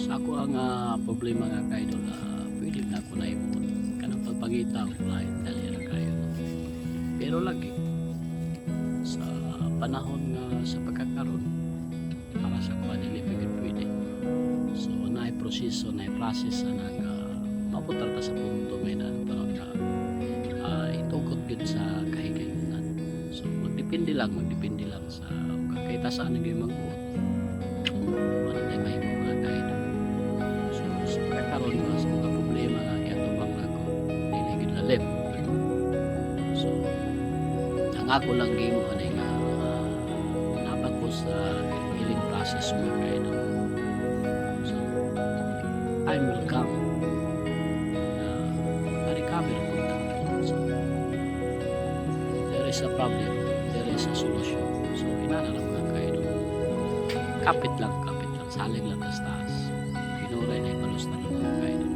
Sa ako ang ah, problema nga kaidol, uh, pwede na ako na imon. Kanang pagpangita ko lain dali na kayo. Pero lagi, sa panahon nga sa pagkakaroon, para sa kuha nila pwede pwede. So, na proseso, na process na naga maputar ta sa punto may na panahon nga uh, itugot yun sa kahigayunan. So, magdepende lang, magdepende lang sa kahit saan naging magbuot. Wala kaidol. So, pagkakaroon nga sa mga problema nga kaya tubang ako, dili gid lalim. So, nangako lang game ano nga uh, napat ko sa healing process mga kaidol. So, time will come na ma-recover ko ito. So, there is a problem, there is a solution. So, inanalang mga kaidol. Kapit lang, kapit lang, saling lang sa taas. Pinuray na ipalos na lang mga kaidol.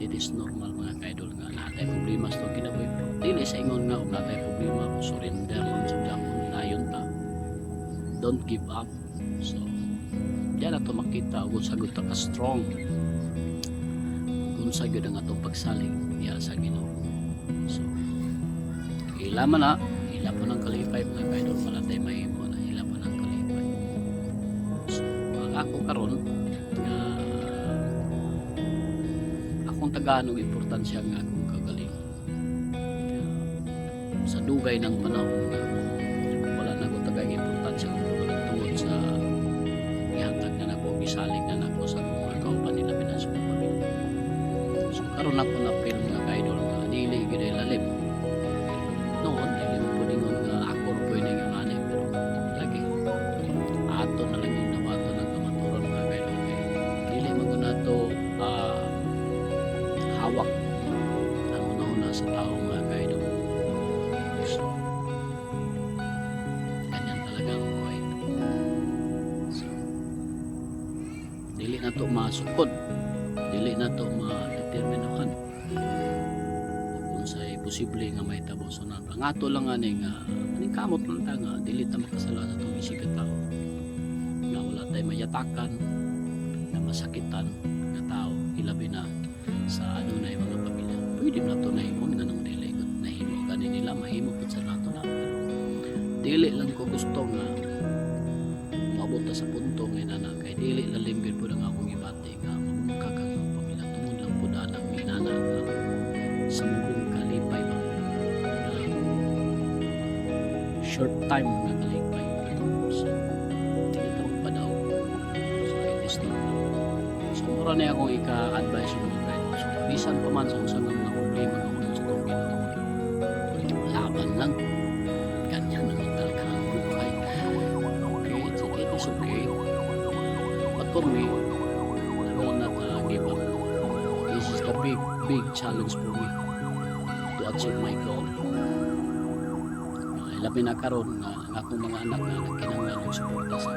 It is normal mga kaidol nga natay problema sa kinabuhi. Dili sa ingon nga, kung natay problema, surrender lang sa damon, layon ta. Don't give up. So, diyan na ito makita kung sagot ka strong. Kung sagot ang atong pagsaling diya sa Ginoo. So, ila man na, ila po ng kalipay mga kaidol, malatay mahimo na ila po ng kalipay. So, ang ako karon nga akong taganong importansya nga akong kagaling. Sa dugay ng panahon nga wala na akong tagang importansya kung kagaling tungod sa ihatag na nako, gisalig na nako sa mga kauban nila pamilya. So karon ako na feel dili na to masukod. Dili na to ma-determinahan. Kung sa posible nga may tabo so na ang ato lang nga aning kamot lang ta nga dili ta makasala sa tong isig tao. Nga wala tay mayatakan na masakitan nga tao ilabi na sa ano na mga pamilya. Pwede na to na himon nga nang dili ko nahimo gani nila mahimo pud sa nato na. Dili lang ko gusto nga maabot ta sa kay dili lalim gyud pud ang akong ibati nga iyong pamilya. Tungod lang pud anang minana nga sa mubong kalipay ba na short time nga kalipay so dili ta magpadaw so it is normal so mura na akong ika-advise mga guys so bisan pa man sa usang mga problema nga kung sa itong ginoo laban lang. Ganyan naman talaga ang okay it's okay it's okay for me. I will not uh, give up. This is the big big challenge for me to achieve my goal. Uh, labi na karon nga ang akong mga anak na nagkinanglan ng suporta sa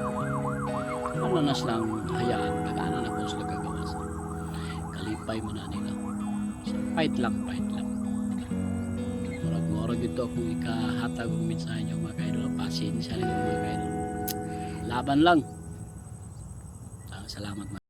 ako ano na silang hayaan? Na sila gagawa sa kalipay mo na nila. So fight lang fight lang. Murag murag ito akong ikahatag ang mensahe nyo mga kaidol. Pasensya lang mga kaidol. Laban lang salamat mga